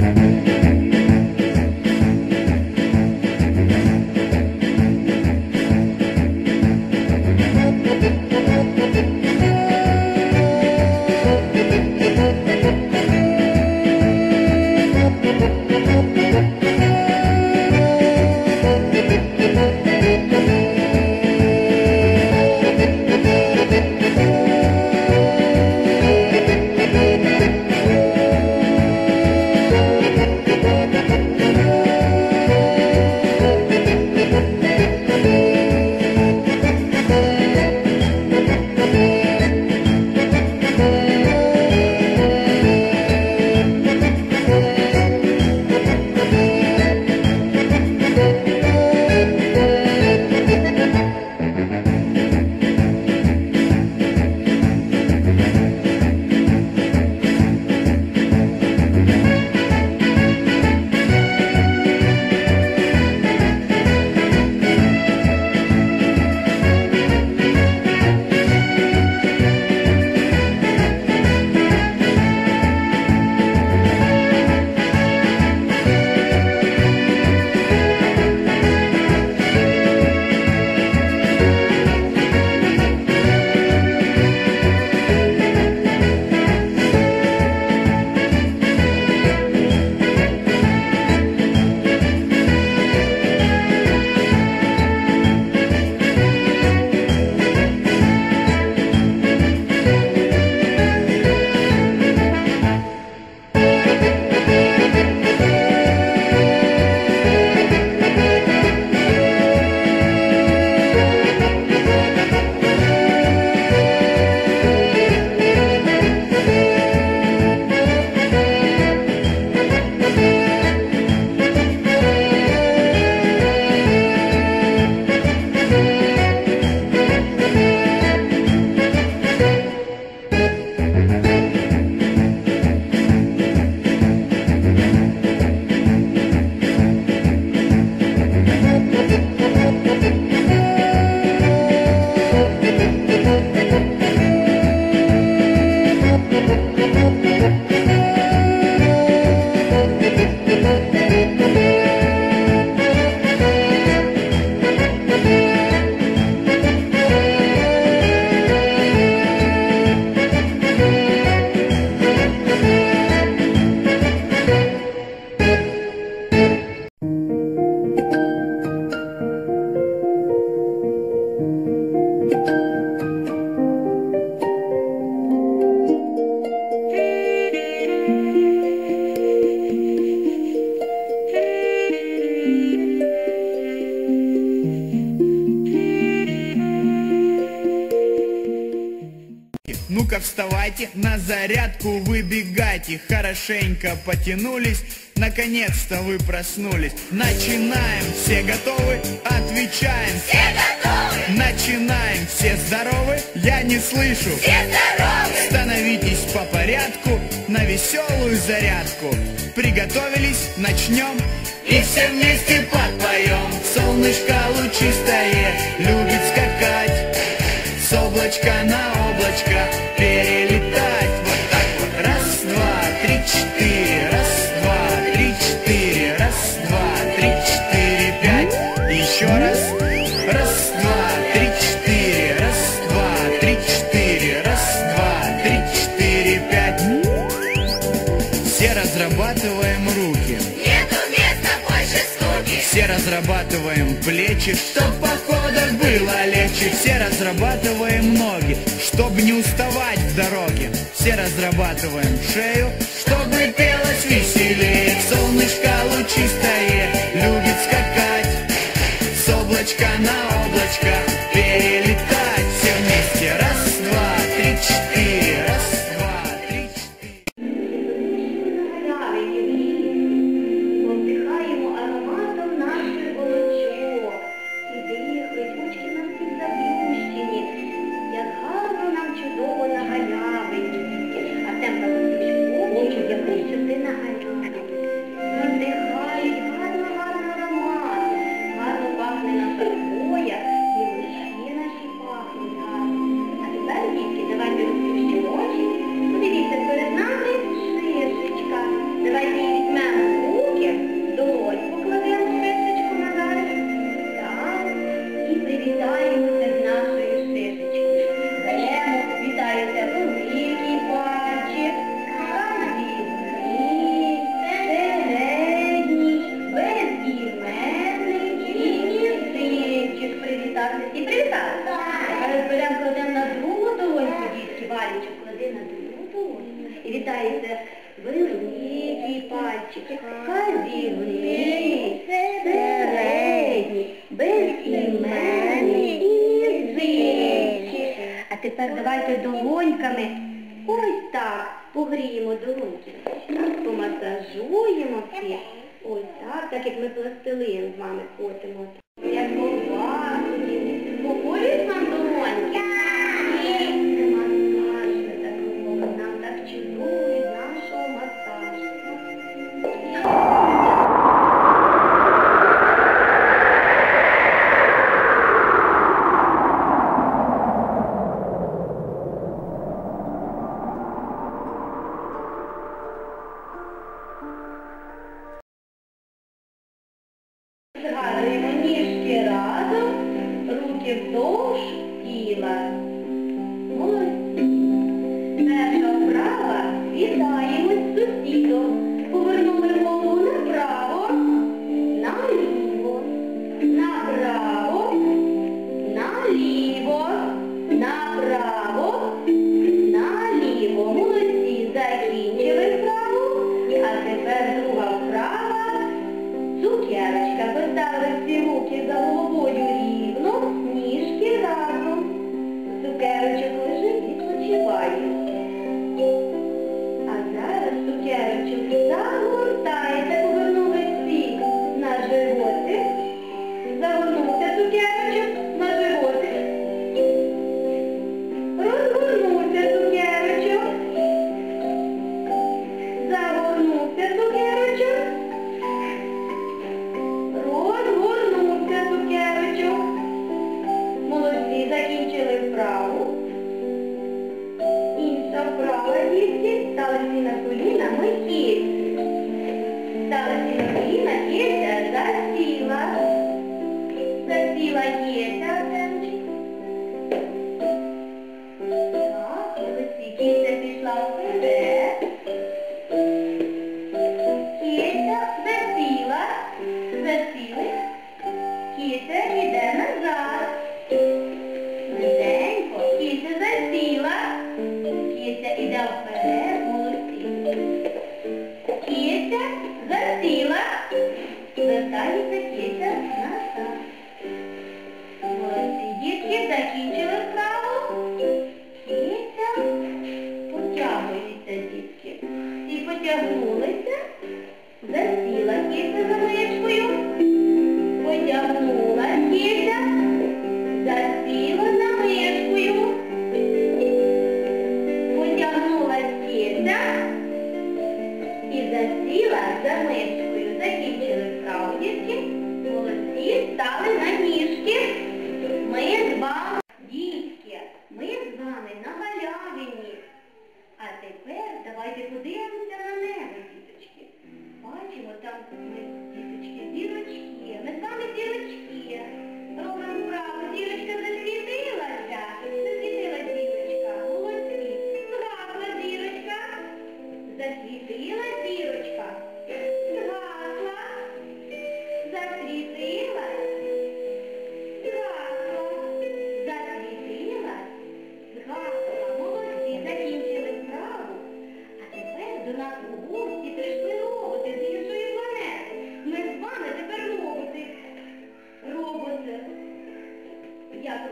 Mm-hmm. Вставайте, на зарядку выбегайте, хорошенько потянулись, наконец-то вы проснулись. Начинаем, все готовы? Отвечаем. Все готовы! Начинаем, все здоровы? Я не слышу. Все здоровы! Становитесь по порядку на веселую зарядку. Приготовились, начнем. И все вместе подпоем. Солнышко лучистое любит скакать. С облачка на облачко плечи, чтоб походах было легче. Все разрабатываем ноги, чтобы не уставать в дороге. Все разрабатываем шею, чтобы пелось веселее. Солнышко лучистое любит скакать. С облачка на облачко тепер давайте долоньками. Ось так. Погріємо долоньки. Помасажуємо всі. Ось так, так як ми пластилин з вами котимо.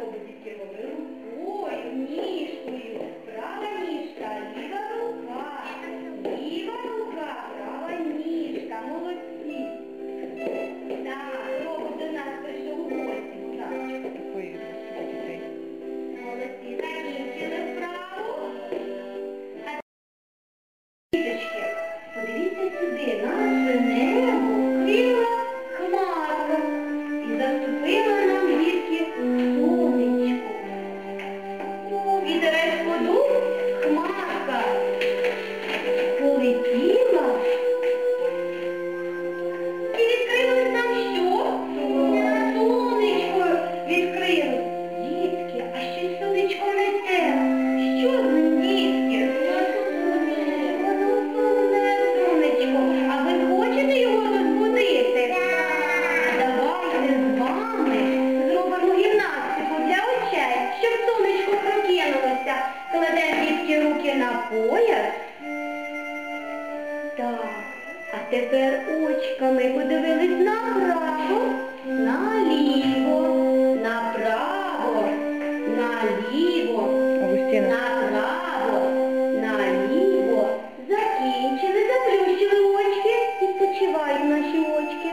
побудіть його вирукою, ніжкою. Тепер очками подивились направо, наліво, направо, наліво, направо, наліво. Закінчили, заплющили очки. Відпочивають наші очки.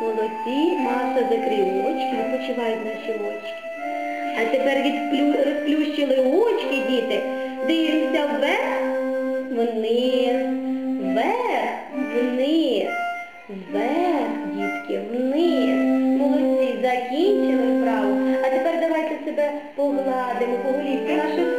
Молодці, Маша закрив очки, відпочивають наші очки. А тепер відплю- розплющили очки, діти. Дивимося вверх, вниз, вверх, вниз, вверх, дітки, вниз. Молодці, закінчили вправу. А тепер давайте себе погладимо по голівці. Наше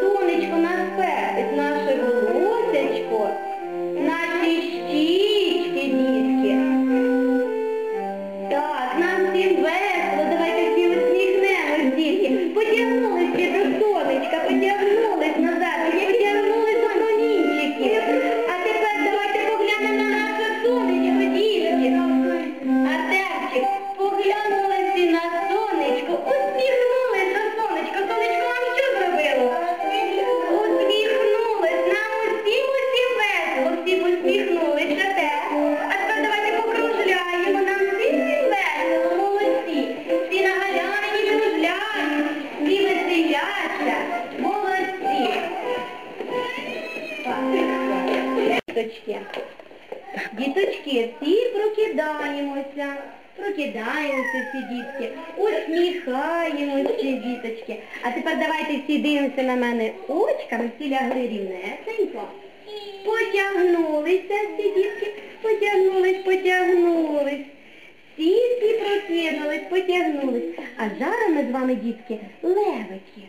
прокидаємося всі дітки, усміхаємося діточки. А тепер давайте всі дивимося на мене очками, всі лягли рівнесенько. Потягнулися всі дітки, потягнулись, потягнулись. Всі всі прокинулись, потягнулись. А зараз ми з вами, дітки, левики.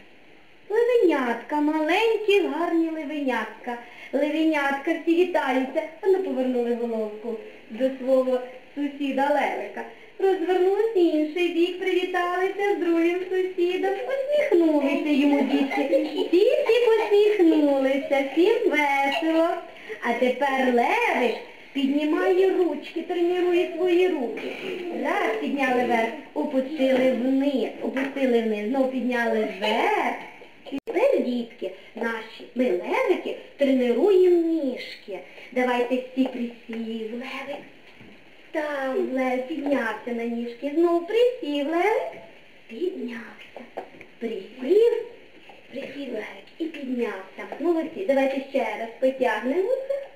Левенятка, маленькі, гарні левенятка. Левенятка всі вітаються. Вони повернули головку до свого сусіда Левика. Розвернулися інший бік, привіталися з другим сусідом, посміхнулися йому дітки. Всі всі посміхнулися, всім весело. А тепер Левик піднімає ручки, тренує свої руки. Раз підняли вверх, опустили вниз, опустили вниз, знову підняли вверх. Тепер, дітки, наші ми левики тренуємо ніжки. Давайте всі присів, левик. Там лев піднявся на ніжки. Знову присів левик, піднявся. Присів, присів левик і піднявся. Молодці, давайте ще раз потягнемося.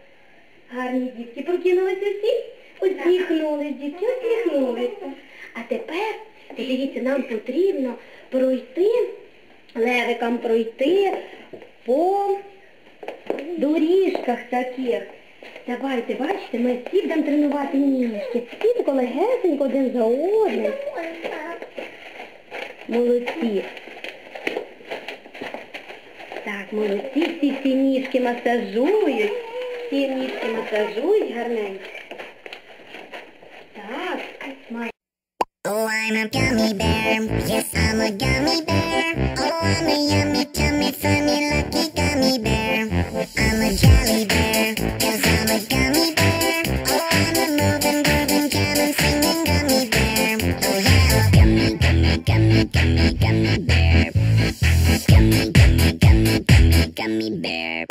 Гарні дітки, прокинулися всі? Усміхнулись, дітки, усміхнулися. А тепер, подивіться, нам потрібно пройти, левикам пройти по доріжках таких. Давайте, бачите, ми всі будемо тренувати ніжки. Тако легесенько один за одним. Молодці. Так, молодці, всі всі ніжки масажують. Всі ніжки масажують гарненько. Так, май. Oh, I'm a gummy bear. Yes, I'm a gummy bear. Oh, I'm a yummy, tummy, funny, lucky gummy bear. I'm a jelly gummy, gummy, bear. Gummy, gummy, gummy, gummy, gummy bear.